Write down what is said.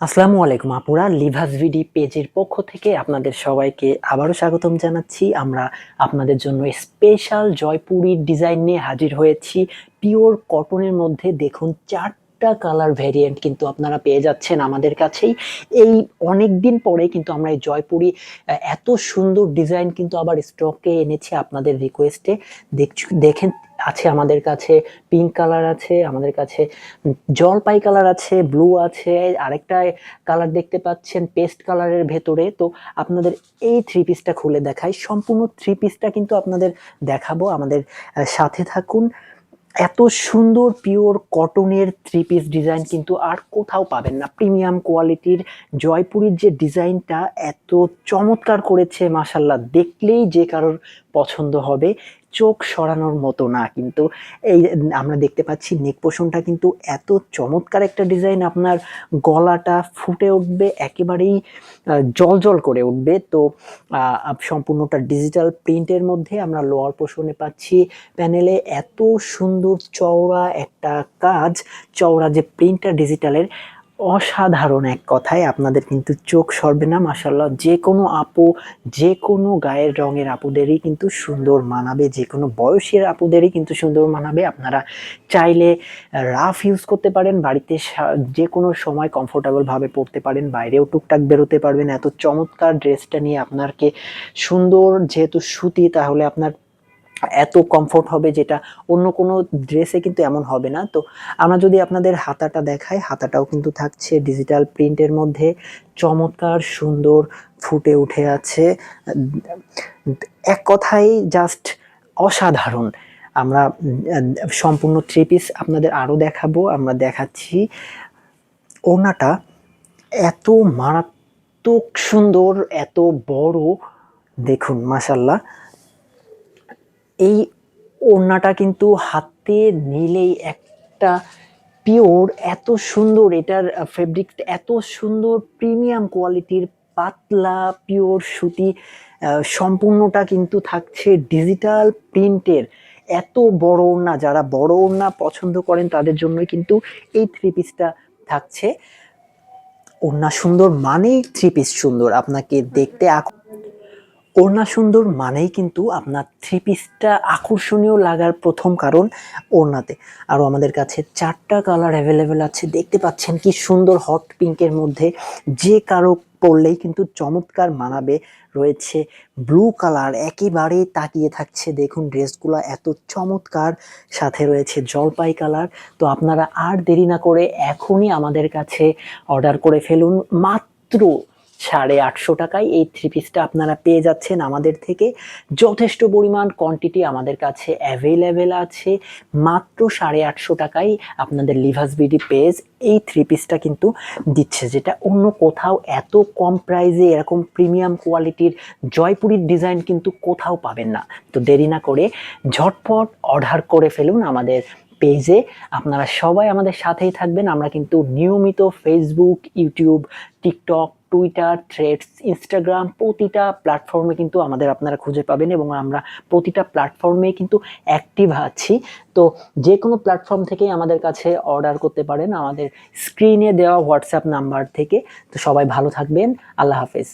আসসালামু আলাইকুম আপুরা লিভাস ভিডি পেজের পক্ষ থেকে আপনাদের সবাইকে আবারও স্বাগতম জানাচ্ছি। আমরা আপনাদের জন্য স্পেশাল জয়পুরীর ডিজাইন নিয়ে হাজির হয়েছি। পিওর কটনের মধ্যে দেখুন চারটা কালার ভ্যারিয়েন্ট কিন্তু আপনারা পেয়ে যাচ্ছেন আমাদের কাছেই। এই অনেক দিন পরে কিন্তু আমরা এই জয়পুরি এত সুন্দর ডিজাইন কিন্তু আবার স্টকে এনেছি আপনাদের রিকোয়েস্টে দেখেন, আছে আমাদের কাছে পিঙ্ক কালার আছে, আমাদের কাছে জলপাই কালার আছে ব্লু আছে, আরেকটা কালার দেখতে পাচ্ছেন পেস্ট কালারের ভেতরে। তো আপনাদের এই থ্রি পিসটা খুলে দেখাই। সম্পূর্ণ থ্রি পিসটা কিন্তু আপনাদের দেখাবো। আমাদের সাথে থাকুন। এত সুন্দর পিওর কটনের থ্রি পিস ডিজাইন কিন্তু আর কোথাও পাবেন না। প্রিমিয়াম কোয়ালিটির জয়পুরীর যে ডিজাইনটা এত চমৎকার করেছে মাসাল্লাহ দেখলেই যে কারোর পছন্দ হবে। চোখ সরানোর মতো না, কিন্তু এই আমরা দেখতে পাচ্ছি নেক পোষণটা কিন্তু এত চমৎকার একটা ডিজাইন। আপনার গলাটা ফুটে উঠবে, একেবারেই জল জল করে উঠবে। তো সম্পূর্ণটা ডিজিটাল প্রিন্টের মধ্যে আমরা লোয়ার পোষণে পাচ্ছি প্যানেলে এত সুন্দর চওড়া একটা কাজ। চওড়া যে প্রিন্টটা ডিজিটালের অসাধারণ এক কথায় আপনাদের কিন্তু চোখ সরবে না মাসাল্লাহ যে কোনো আপু, যে কোনো গায়ের রঙের আপুদেরই কিন্তু সুন্দর মানাবে। যে কোনো বয়সের আপুদেরই কিন্তু সুন্দর মানাবে। আপনারা চাইলে রাফ ইউজ করতে পারেন, বাড়িতে যে কোনো সময় কমফোর্টেবলভাবে পড়তে পারেন, বাইরেও টুকটাক বেরোতে পারবেন। এত চমৎকার ড্রেসটা নিয়ে আপনাকে সুন্দর যেহেতু সুতি, তাহলে আপনার এত কমফোর্ট হবে যেটা অন্য কোনো ড্রেসে কিন্তু এমন হবে না। তো আমরা যদি আপনাদের হাতাটা দেখাই, হাতাটাও কিন্তু থাকছে ডিজিটাল প্রিন্টের মধ্যে। চমৎকার সুন্দর ফুটে উঠে আছে। এক কথায় জাস্ট অসাধারণ। আমরা, সম্পূর্ণ থ্রি পিস আপনাদের আরও দেখাবো। আমরা দেখাচ্ছি ওনাটা এত মারাত্মক সুন্দর, এত বড়। দেখুন মাসাল্লাহ এই ওড়নাটা কিন্তু হাতে নিলেই একটা পিওর, এত সুন্দর এটার ফেব্রিক এত সুন্দর প্রিমিয়াম কোয়ালিটির পাতলা পিওর সুতি সম্পূর্ণটা কিন্তু থাকছে ডিজিটাল প্রিন্টের এত বড় ওড়না, যারা বড় ওড়না পছন্দ করেন তাদের জন্যই কিন্তু এই থ্রি পিসটা থাকছে। ওড়না সুন্দর মানেই থ্রি পিস সুন্দর। আপনাকে দেখতে আক- ওড়না সুন্দর মানেই কিন্তু আপনার থ্রি পিসটা আকর্ষণীয় লাগার প্রথম কারণ ওড়নাতে। আরও আমাদের কাছে চারটা কালার অ্যাভেলেবেল আছে, দেখতে পাচ্ছেন কি সুন্দর হট পিঙ্কের মধ্যে। যে কারও পড়লেই কিন্তু চমৎকার মানাবে, রয়েছে ব্লু কালার একেবারে তাকিয়ে থাকছে। দেখুন ড্রেসগুলো এত চমৎকার, সাথে রয়েছে জলপাই কালার তো আপনারা আর দেরি না করে এখনই আমাদের কাছে অর্ডার করে ফেলুন। মাত্র সাড়ে আটশো টাকায় এই থ্রি পিসটা আপনারা পেয়ে যাচ্ছেন আমাদের থেকে। যথেষ্ট পরিমাণ কোয়ান্টিটি আমাদের কাছে অ্যাভেলেবেল আছে। মাত্র সাড়ে আটশো টাকায় আপনাদের লিভাস বিডি পেজ এই থ্রি পিসটা কিন্তু দিচ্ছে, যেটা অন্য কোথাও এত কম প্রাইজে এরকম প্রিমিয়াম কোয়ালিটির জয়পুরীর ডিজাইন কিন্তু কোথাও পাবেন না। তো দেরি না করে ঝটপট অর্ডার করে ফেলুন আমাদের পেজে আপনারা সবাই আমাদের সাথেই থাকবেন। আমরা কিন্তু নিয়মিত Facebook YouTube TikTok Twitter Threads Instagram প্রতিটা প্ল্যাটফর্মে কিন্তু আমাদের আপনারা খুঁজে পাবেন এবং আমরা প্রতিটা প্ল্যাটফর্মে কিন্তু অ্যাক্টিভ আছি। তো যে কোনো প্ল্যাটফর্ম থেকেই আমাদের কাছে অর্ডার করতে পারেন। আমাদের স্ক্রিনে দেওয়া হোয়াটসঅ্যাপ নাম্বার থেকে। তো সবাই ভালো থাকবেন। আল্লাহ হাফেজ।